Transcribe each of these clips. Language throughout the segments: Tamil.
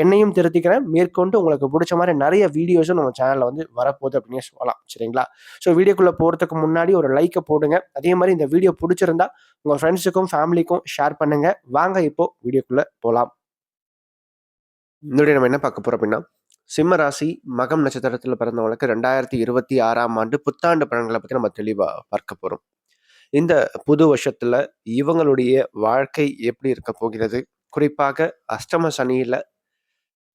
என்னையும் திருத்திக்கிறேன். மேற்கொண்டு உங்களுக்கு பிடிச்ச மாதிரி நிறைய வீடியோஸும் நம்ம சேனலில் வந்து வரப்போகுது அப்படின்னு சொல்லலாம். சரிங்களா? ஸோ வீடியோக்குள்ளே போகிறதுக்கு முன்னாடி ஒரு லைக்கை போடுங்க. அதே மாதிரி இந்த வீடியோ பிடிச்சிருந்தா உங்கள் ஃப்ரெண்ட்ஸுக்கும் ஃபேமிலிக்கும் ஷேர் பண்ணுங்கள் வாங்க இப்போ வீடியோக்குள்ளே போகலாம் இன்னொரு நம்ம என்ன பார்க்க போகிறோம் அப்படின்னா சிம்ம ராசி மகம் நட்சத்திரத்தில் பிறந்தவங்களுக்கு ரெண்டாயிரத்தி இருபத்தி ஆறாம் ஆண்டு புத்தாண்டு பலன்களை பற்றி நம்ம தெளிவாக பார்க்க போகிறோம் இந்த புது வருஷத்தில் இவங்களுடைய வாழ்க்கை எப்படி இருக்க போகிறது? குறிப்பாக அஷ்டம சனியில்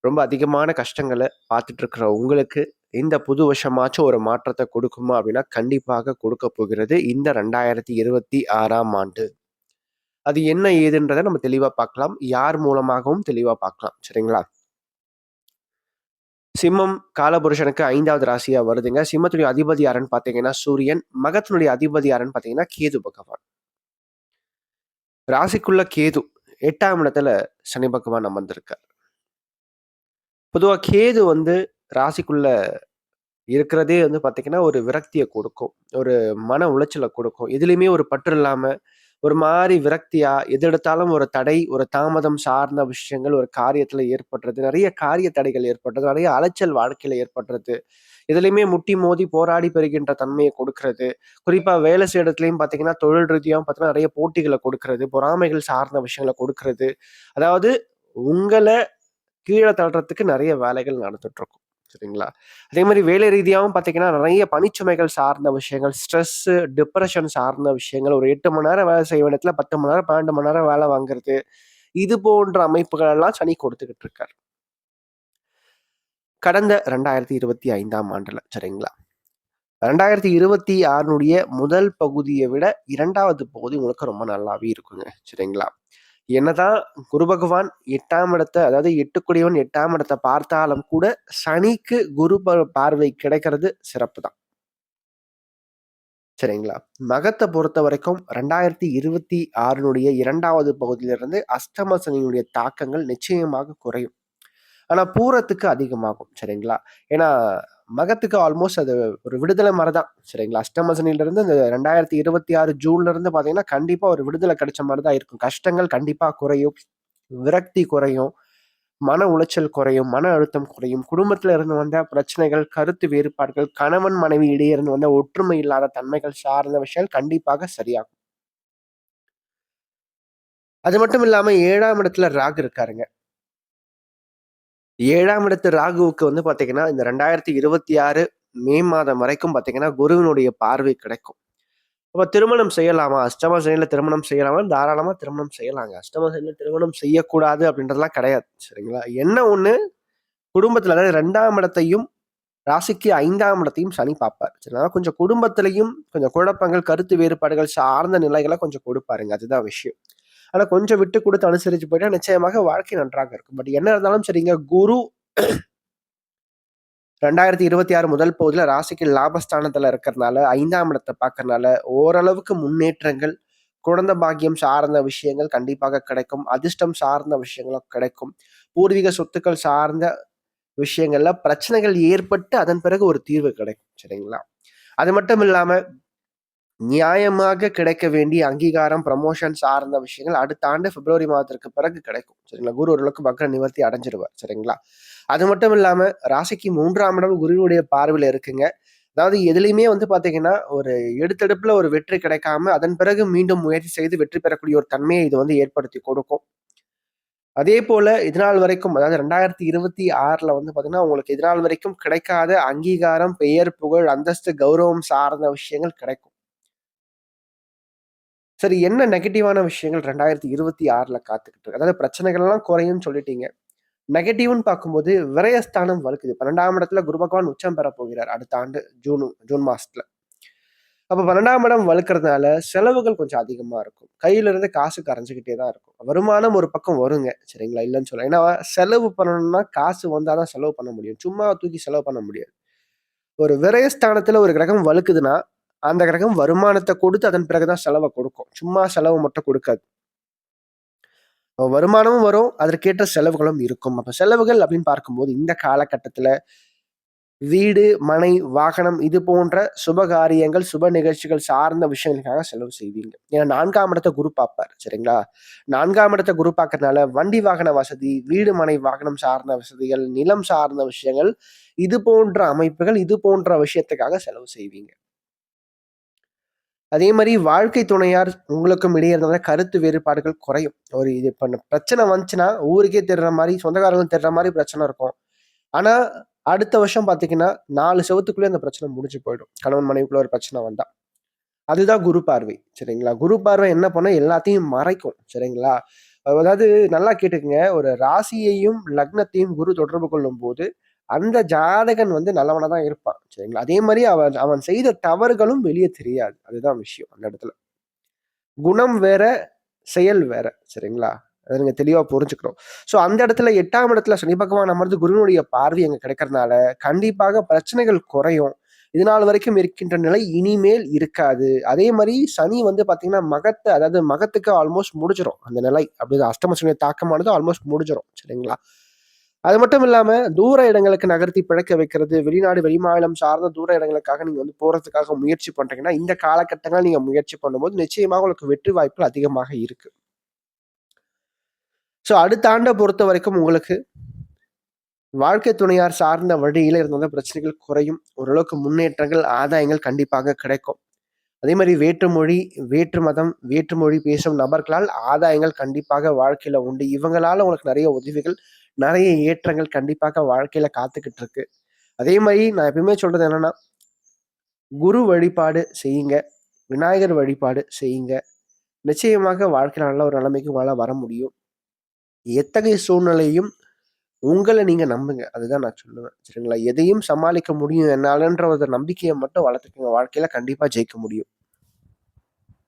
ரொம்ப அதிகமான கஷ்டங்களை பார்த்துட்டு இருக்கிற உங்களுக்கு இந்த புது வருஷமாச்சும் ஒரு மாற்றத்தை கொடுக்குமா அப்படின்னா கண்டிப்பாக கொடுக்க போகிறது இந்த ரெண்டாயிரத்தி இருபத்தி ஆறாம் ஆண்டு. அது என்ன ஏதுன்றதை நம்ம தெளிவாக பார்க்கலாம். யார் மூலமாகவும் தெளிவாக பார்க்கலாம். சரிங்களா? சிம்மம் காலபுருஷனுக்கு ஐந்தாவது ராசியா வருதுங்க. சிம்மத்துடைய அதிபதி யாருன்னு பார்த்தீங்கன்னா சூரியன். மகத்தினுடைய அதிபதி யாருன்னு பார்த்தீங்கன்னா கேது பகவான். ராசிக்குள்ள கேது எட்டாம் இடத்துல சனி பகவான் அமர்ந்திருக்கார். பொதுவாக கேது வந்து ராசிக்குள்ள இருக்கிறதே வந்து பார்த்தீங்கன்னா ஒரு விரக்தியை கொடுக்கும். ஒரு மன உளைச்சலை கொடுக்கும். எதுலேயுமே ஒரு பற்று இல்லாமல் ஒரு மாதிரி விரக்தியா எது எடுத்தாலும் ஒரு தடை ஒரு தாமதம் சார்ந்த விஷயங்கள் ஒரு காரியத்துல ஏற்படுறது நிறைய காரிய தடைகள் ஏற்படுறது நிறைய அலைச்சல் வாழ்க்கையில ஏற்படுறது இதுலையுமே முட்டி மோதி போராடி பெறுகின்ற தன்மையை கொடுக்கறது. குறிப்பா வேலை செய்ய இடத்துலையும் பார்த்தீங்கன்னா தொழில் ரீதியாகவும் பார்த்தீங்கன்னா நிறைய போட்டிகளை கொடுக்கறது பொறாமைகள் சார்ந்த விஷயங்களை கொடுக்கறது. அதாவது உங்களை கீழே தள்ளுறதுக்கு நிறைய வேலைகள் நடந்துட்டு இருக்கும் சரிங்களா? அதே மாதிரி வேலை ரீதியாகவும் பார்த்தீங்கன்னா நிறைய பணிச்சுமைகள் சார்ந்த விஷயங்கள் ஸ்ட்ரெஸ் டிப்ரெஷன் சார்ந்த விஷயங்கள் ஒரு எட்டு மணி நேரம் வேலை செய்ய இடத்துல பத்து மணி நேரம் பன்னெண்டு மணி நேரம் வேலை வாங்குறது இது போன்ற அமைப்புகள் எல்லாம் சனி கொடுத்துக்கிட்டு இருக்காரு. கடந்த ரெண்டாயிரத்தி இருபத்தி ஐந்தாம் ஆண்டுல சரிங்களா? ரெண்டாயிரத்தி இருபத்தி ஆறுனுடைய முதல் பகுதியை விட இரண்டாவது பகுதி உங்களுக்கு ரொம்ப நல்லாவே இருக்குங்க சரிங்களா? என்னதான் குரு பகவான் எட்டாம் இடத்தை அதாவது எட்டுக்குடியவன் எட்டாம் இடத்தை பார்த்தாலும் கூட சனிக்கு குரு ப- பார்வை கிடைக்கிறது சிறப்பு தான் சரிங்களா? மகத்தை பொறுத்த வரைக்கும் ரெண்டாயிரத்தி இருபத்தி ஆறுனுடைய இரண்டாவது பகுதியிலிருந்து அஷ்டம சனியினுடைய தாக்கங்கள் நிச்சயமாக குறையும். ஆனா பூரத்துக்கு அதிகமாகும் சரிங்களா? ஏன்னா மகத்துக்கு ஆல்மோஸ்ட் அது ஒரு விடுதலை மாதிரி தான் சரிங்களா அஷ்டமசனிலிருந்து இந்த ரெண்டாயிரத்தி இருபத்தி ஆறு ஜூன்ல இருந்து பாத்தீங்கன்னா கண்டிப்பாக ஒரு விடுதலை கிடைச்ச மாதிரி தான் இருக்கும். கஷ்டங்கள் கண்டிப்பாக குறையும். விரக்தி குறையும். மன உளைச்சல் குறையும். மன அழுத்தம் குறையும். குடும்பத்தில் இருந்து வந்த பிரச்சனைகள் கருத்து வேறுபாடுகள் கணவன் மனைவி இடையே இருந்து வந்த ஒற்றுமை இல்லாத தன்மைகள் சார்ந்த விஷயங்கள் கண்டிப்பாக சரியாகும். அது மட்டும் இல்லாமல் ஏழாம் இடத்துல ராகு இருக்காருங்க. ஏழாம் இடத்து ராகுவுக்கு வந்து பார்த்தீங்கன்னா இந்த ரெண்டாயிரத்தி இருபத்தி ஆறு மே மாதம் வரைக்கும் பார்த்தீங்கன்னா குருவினுடைய பார்வை கிடைக்கும். அப்போ திருமணம் செய்யலாமா? அஷ்டம சனியில் திருமணம் செய்யலாமா? தாராளமாக திருமணம் செய்யலாங்க. அஷ்டம சனியில் திருமணம் செய்யக்கூடாது அப்படின்றதெல்லாம் கிடையாது சரிங்களா? என்ன ஒன்று குடும்பத்தில் அதாவது ரெண்டாம் இடத்தையும் ராசிக்கு ஐந்தாம் இடத்தையும் சனி பார்ப்பார். சரிங்களா கொஞ்சம் குடும்பத்திலையும் கொஞ்சம் குழப்பங்கள் கருத்து வேறுபாடுகள் சார்ந்த நிலைகளை கொஞ்சம் கொடுப்பாருங்க. அதுதான் விஷயம். ஆனால் கொஞ்சம் விட்டு கொடுத்து அனுசரிச்சு போயிட்டா நிச்சயமாக வாழ்க்கை நன்றாக இருக்கும். பட் என்ன இருந்தாலும் சரிங்க குரு ரெண்டாயிரத்தி இருபத்தி ஆறு முதல் பகுதியில் ராசிக்கு லாபஸ்தானத்துல இருக்கிறதுனால ஐந்தாம் இடத்தை பார்க்கறனால ஓரளவுக்கு முன்னேற்றங்கள் குழந்தை பாக்கியம் சார்ந்த விஷயங்கள் கண்டிப்பாக கிடைக்கும். அதிர்ஷ்டம் சார்ந்த விஷயங்களும் கிடைக்கும். பூர்வீக சொத்துக்கள் சார்ந்த விஷயங்கள்ல பிரச்சனைகள் ஏற்பட்டு அதன் பிறகு ஒரு தீர்வு கிடைக்கும். சரிங்களா? அது மட்டும் இல்லாம நியாயமாக கிடைக்க வேண்டிய அங்கீகாரம் ப்ரமோஷன் சார்ந்த விஷயங்கள் அடுத்த ஆண்டு பிப்ரவரி மாதத்திற்கு பிறகு கிடைக்கும். சரிங்களா? குரு ஓரளவுக்கு மக்கள் நிவர்த்தி அடைஞ்சிருவார் சரிங்களா? அது மட்டும் இல்லாம ராசிக்கு மூன்றாம் இடம் குருவினுடைய பார்வையில இருக்குங்க. அதாவது எதுலையுமே வந்து பாத்தீங்கன்னா ஒரு எடுத்தெடுப்புல ஒரு வெற்றி கிடைக்காம அதன் பிறகு மீண்டும் முயற்சி செய்து வெற்றி பெறக்கூடிய ஒரு தன்மையை இது வந்து ஏற்படுத்தி கொடுக்கும். அதே போல இதனால் வரைக்கும் அதாவது ரெண்டாயிரத்தி இருபத்தி ஆறுல வந்து பாத்தீங்கன்னா உங்களுக்கு இதனால் வரைக்கும் கிடைக்காத அங்கீகாரம் பெயர் புகழ் அந்தஸ்து கௌரவம் சார்ந்த விஷயங்கள் கிடைக்கும். சரி என்ன நெகட்டிவான விஷயங்கள் ரெண்டாயிரத்தி இருபத்தி ஆறில் காத்துக்கிட்டு இருக்கு? அதாவது பிரச்சனைகள்லாம் குறையும்னு சொல்லிட்டீங்க. நெகட்டிவ்னு பார்க்கும்போது விரயஸ்தானம் வலுக்குது. பன்னெண்டாம் இடத்துல குரு பகவான் உச்சம் பெற போகிறார் அடுத்த ஆண்டு ஜூன் ஜூன் மாசத்துல. அப்போ பன்னெண்டாம் இடம் வலுக்கிறதுனால செலவுகள் கொஞ்சம் அதிகமாக இருக்கும். கையில இருந்து காசு கரைஞ்சிக்கிட்டே தான் இருக்கும். வருமானம் ஒரு பக்கம் வருங்க. சரிங்களா? இல்லைன்னு சொல்ல ஏன்னா செலவு பண்ணணும்னா காசு வந்தால் தான் செலவு பண்ண முடியும். சும்மா தூக்கி செலவு பண்ண முடியாது. ஒரு விரயஸ்தானத்தில் ஒரு கிரகம் வலுக்குதுன்னா அந்த கிரகம் வருமானத்தை கொடுத்து அதன் பிறகுதான் செலவை கொடுக்கும் சும்மா செலவு மட்டும் கொடுக்காது வருமானமும் வரும். அதற்கேற்ற செலவுகளும் இருக்கும். அப்ப செலவுகள் அப்படின்னு பார்க்கும்போது இந்த காலகட்டத்துல வீடு, மனை, வாகனம் இது போன்ற சுப காரியங்கள், சுப நிகழ்ச்சிகள் சார்ந்த விஷயங்களுக்காக செலவு செய்வீங்க. ஏன்னா நான்காம் இடத்தை குரு பார்ப்பார். சரிங்களா? நான்காம் இடத்தை குரு பார்க்கறதுனால வண்டி வாகன வசதி, வீடு, மனை, வாகனம் சார்ந்த வசதிகள், நிலம் சார்ந்த விஷயங்கள், இது போன்ற அமைப்புகள், இது போன்ற விஷயத்துக்காக செலவு செய்வீங்க. அதே மாதிரி வாழ்க்கை துணையார் உங்களுக்கும் இடையே இருந்த கருத்து வேறுபாடுகள் குறையும். ஒரு இது இப்ப பிரச்சனை வந்துச்சுன்னா, ஊருக்கே தெரிற மாதிரி சொந்தக்காரங்களும் தெரிற மாதிரி பிரச்சனை இருக்கும். ஆனால் அடுத்த வருஷம் பார்த்தீங்கன்னா, நாலு செவத்துக்குள்ளே அந்த பிரச்சனை முடிஞ்சு போயிடும். கணவன் மனைவிக்குள்ள ஒரு பிரச்சனை வந்தா. அதுதான் குரு பார்வை. சரிங்களா? குரு பார்வை என்ன பண்ண எல்லாத்தையும் மறைக்கும். சரிங்களா? அதாவது நல்லா கேட்டுக்கங்க. ஒரு ராசியையும், லக்னத்தையும் குரு தொடர்பு கொள்ளும்போது, அந்த ஜாதகன் வந்து நல்லவனா தான் இருப்பான். சரிங்களா? அதே மாதிரி அவன் அவன் செய்த தவறுகளும் வெளியே தெரியாது. அதுதான் விஷயம் அந்த இடத்துல. குணம் வேற, செயல் வேற. சரிங்களா? அதை நீங்க தெளிவா புரிஞ்சுக்கணும். ஸோ அந்த இடத்துல எட்டாம் இடத்துல சனி பகவான் அமர்ந்து குருவினுடைய பார்வை அங்க கிடைக்கிறதுனால கண்டிப்பாக பிரச்சனைகள் குறையும். இதுநாள் வரைக்கும் இருக்கின்ற நிலை இனிமேல் இருக்காது. அதே மாதிரி சனி வந்து பார்த்தீங்கன்னா, மகத்தை அதாவது மகத்துக்கு ஆல்மோஸ்ட் முடிஞ்சிடும் அந்த நிலை. அப்படி அஷ்டம சனிய தாக்கமானது ஆல்மோஸ்ட் முடிஞ்சிடும் சரிங்களா? அது மட்டும் இல்லாம, தூர இடங்களுக்கு நகர்த்தி பிழைக்க வைக்கிறது, வெளிநாடு, வெளிமாநிலம் சார்ந்த தூர இடங்களுக்காக நீங்க வந்து போறதுக்காக முயற்சி பண்றீங்கன்னா, இந்த காலகட்டங்கள் நீங்க முயற்சி பண்ணும்போது, நிச்சயமாக உங்களுக்கு வெற்றி வாய்ப்புகள் அதிகமாக இருக்கு. ஸோ அடுத்த பொறுத்த வரைக்கும் உங்களுக்கு வாழ்க்கை துணையார் சார்ந்த வழியில இருந்தால் பிரச்சனைகள் குறையும். ஓரளவுக்கு முன்னேற்றங்கள், ஆதாயங்கள் கண்டிப்பாக கிடைக்கும். அதே மாதிரி வேற்று மொழி, வேற்று மதம், வேற்று மொழி பேசும் நபர்களால் ஆதாயங்கள் கண்டிப்பாக வாழ்க்கையில உண்டு. இவங்களால உங்களுக்கு நிறைய உதவிகள், நிறைய ஏற்றங்கள் கண்டிப்பாக வாழ்க்கையில காத்துக்கிட்டு இருக்கு. அதே மாதிரி நான் எப்பயுமே சொல்றது என்னன்னா, குரு வழிபாடு செய்யுங்க. விநாயகர் வழிபாடு செய்யுங்க. நிச்சயமாக வாழ்க்கையில நல்ல ஒரு நிலைமைக்கு உங்களால் வர முடியும். எத்தகைய சூழ்நிலையும் உங்களை நீங்க நம்புங்க. அதுதான் நான் சொல்லுவேன். சரிங்களா? எதையும் சமாளிக்க முடியும் என்னாலன்ற ஒரு நம்பிக்கையை மட்டும் வளர்த்துக்கோங்க வாழ்க்கையில கண்டிப்பா ஜெயிக்க முடியும்.